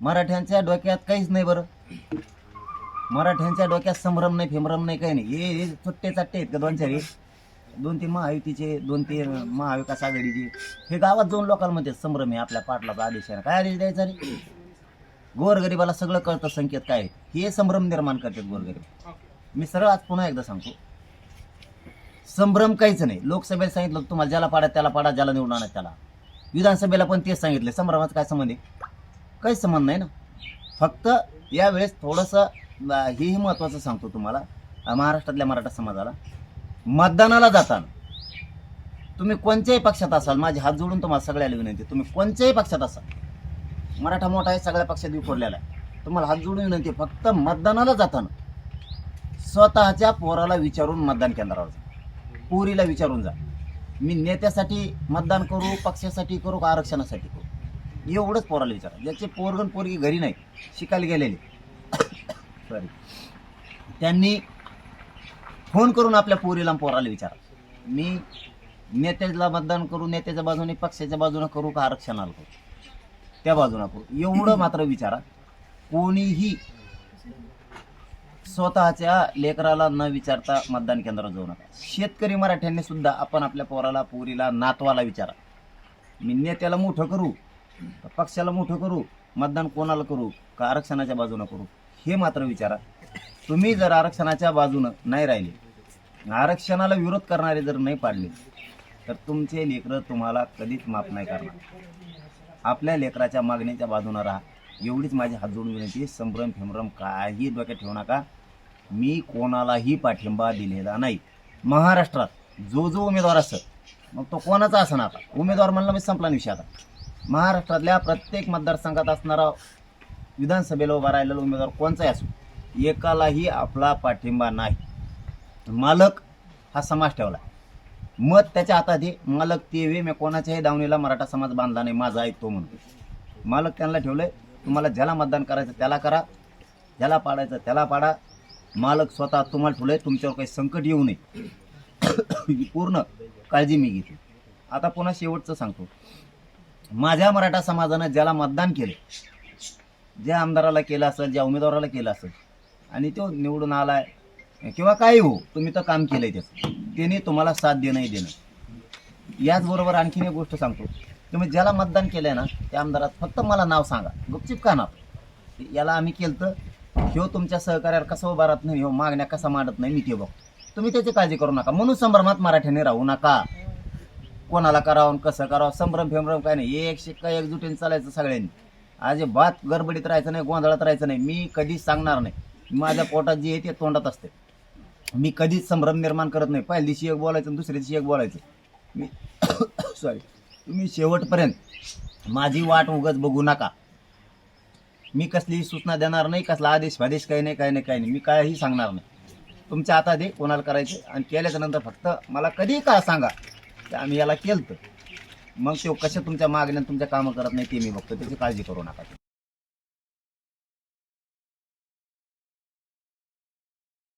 मराठ्यांच्या डोक्यात काहीच नाही बरं. मराठ्यांच्या डोक्यात संभ्रम नाही फेमरम नाही काही नाही. हे हे सुट्टे चाट्टे आहेत का दोन चार? हे? दोन तीन महायुतीचे दोन तीन महाविकास आघाडीचे. हे गावात जाऊन लोकांमध्ये संभ्रम आहे आपल्या पाटलाचा आदेश आहे. काय आदेश द्यायचा रे? गोरगरिबाला सगळं कळतं संकेत काय आहे. हे संभ्रम निर्माण करतात गोरगरीब. मी सरळ आज पुन्हा एकदा सांगतो. संभ्रम काहीच नाही. लोकसभेत सांगितलं तुम्हाला ज्याला पाडा त्याला पाडा ज्याला निवडून आणा त्याला. विधानसभेला पण तेच सांगितले. संभ्रमाचं काय संबंध आहे? काही संबंध नाही ना. फक्त यावेळेस थोडंसं हेही महत्त्वाचं सांगतो तुम्हाला. महाराष्ट्रातल्या मराठा समाजाला. मतदानाला जाताना. तुम्ही कोणत्याही पक्षात असाल माझे हात जोडून तुम्हाला सगळ्याला विनंती तुम्ही कोणत्याही पक्षात असाल मराठा मोठा आहे सगळ्या पक्षात विखुरलेला आहे. तुम्हाला हात जोडून विनंती फक्त मतदानाला जाताना स्वतःच्या पोराला विचारून मतदान केंद्रावर जा. पोरीला विचारून जा. मी नेत्यासाठी मतदान करू पक्षासाठी करू का आरक्षणासाठी करू? एवढंच पोराला विचारा ज्याचे पोरगण पोरगी घरी नाही शिकायला गेलेले. सॉरी त्यांनी फोन करून आपल्या पोरीला पोराला विचारा मी नेत्याला मतदान करू नेत्याच्या बाजूने पक्षाच्या बाजूने करू का आरक्षणाला करू त्या बाजूने करू. एवढं मात्र विचारा. कोणीही स्वतःच्या लेकराला न विचारता मतदान केंद्रात जाऊ नका. शेतकरी मराठ्यांनी सुद्धा आपण आपल्या पोराला पोरीला नातवाला विचारा. मी नेत्याला मोठं करू. पक्षाला मोठं करू मतदान कोणाला करू? का आरक्षणाच्या बाजूनं करू? हे मात्र विचारा. तुम्ही जर आरक्षणाच्या बाजूनं नाही राहिले आरक्षणाला विरोध करणारे जर नाही पाडले तर तुमचे लेकरं तुम्हाला कधीच माफ नाही करणार. आपल्या लेकराच्या मागणीच्या बाजूनं राहा. एवढीच माझी हात जोडून विनंती संभ्रम फेमरम काही डोक्यात ठेवू नका. मी कोणालाही पाठिंबा दिलेला नाही. महाराष्ट्रात जो जो उमेदवार असत मग तो कोणाचा असं आता उमेदवार म्हणला मी संपला विषय आता. महाराष्ट्रातल्या प्रत्येक मतदारसंघात असणारा विधानसभेला उभा राहिलेला उमेदवार कोणचाही असो एकालाही आपला पाठिंबा नाही. मालक हा समाज ठेवला. मत त्याच्या हातात आहे. मालक ते वे मी कोणाच्याही दावणीला मराठा समाज बांधला नाही. माझा आहे तो म्हणून. मालक त्यांना ठेवलंय. तुम्हाला ज्याला मतदान करायचं त्याला करा. ज्याला पाडायचं त्याला पाडा. मालक स्वतः तुम्हाला ठेवलंय. तुमच्यावर काही संकट येऊ नये. पूर्ण काळजी मी घेते. आता पुन्हा शेवटचं सांगतो. माझ्या मराठा समाजानं ज्याला मतदान केलं ज्या आमदाराला केलं असेल ज्या उमेदवाराला केलं असेल आणि तो निवडून आलाय किंवा काही हो तुम्ही तर काम केलंय त्याचं. त्याने तुम्हाला साथ देणंही देणं. याचबरोबर आणखीन एक गोष्ट सांगतो. तुम्ही ज्याला मतदान केलंय ना त्या आमदारात फक्त मला नाव सांगा. गुपचिप का नाव? याला आम्ही केलं ह्यो तुमच्या सहकार्यावर कसा उभारत नाही ह्यो मागण्या कसा मांडत नाही मी ते बघ तुम्ही त्याची काळजी करू नका. म्हणून संभ्रमात मराठ्याने राहू नका. कोणाला करावं कसं करावं? संभ्रम फेमरम काय नाही. एक शिक्का एकजुटीने चालायचं सगळ्यांनी. अजिबात गडबडीत राहायचं नाही गोंधळात राहायचं नाही. मी कधीच सांगणार नाही. माझ्या पोटात जे आहे ते तोंडात असते. मी कधीच संभ्रम निर्माण करत नाही. पहिल्या दिवशी एक बोलायचं आणि दुसऱ्या दिवशी एक बोलायचं. मी सॉरी तुम्ही शेवटपर्यंत माझी वाट उगच बघू नका. मी कसलीही सूचना देणार नाही कसला आदेश फादेश काही नाही काही नाही काही नाही. मी काहीही सांगणार नाही. तुमच्या हातात दे कोणाला करायचे आणि केल्याच्यानंतर फक्त मला कधीही का सांगा? तर आम्ही याला केलं मग शेव कशा तुमच्या मागण्या तुमच्या कामं करत नाही ते मी बघतो त्याची काळजी करू नका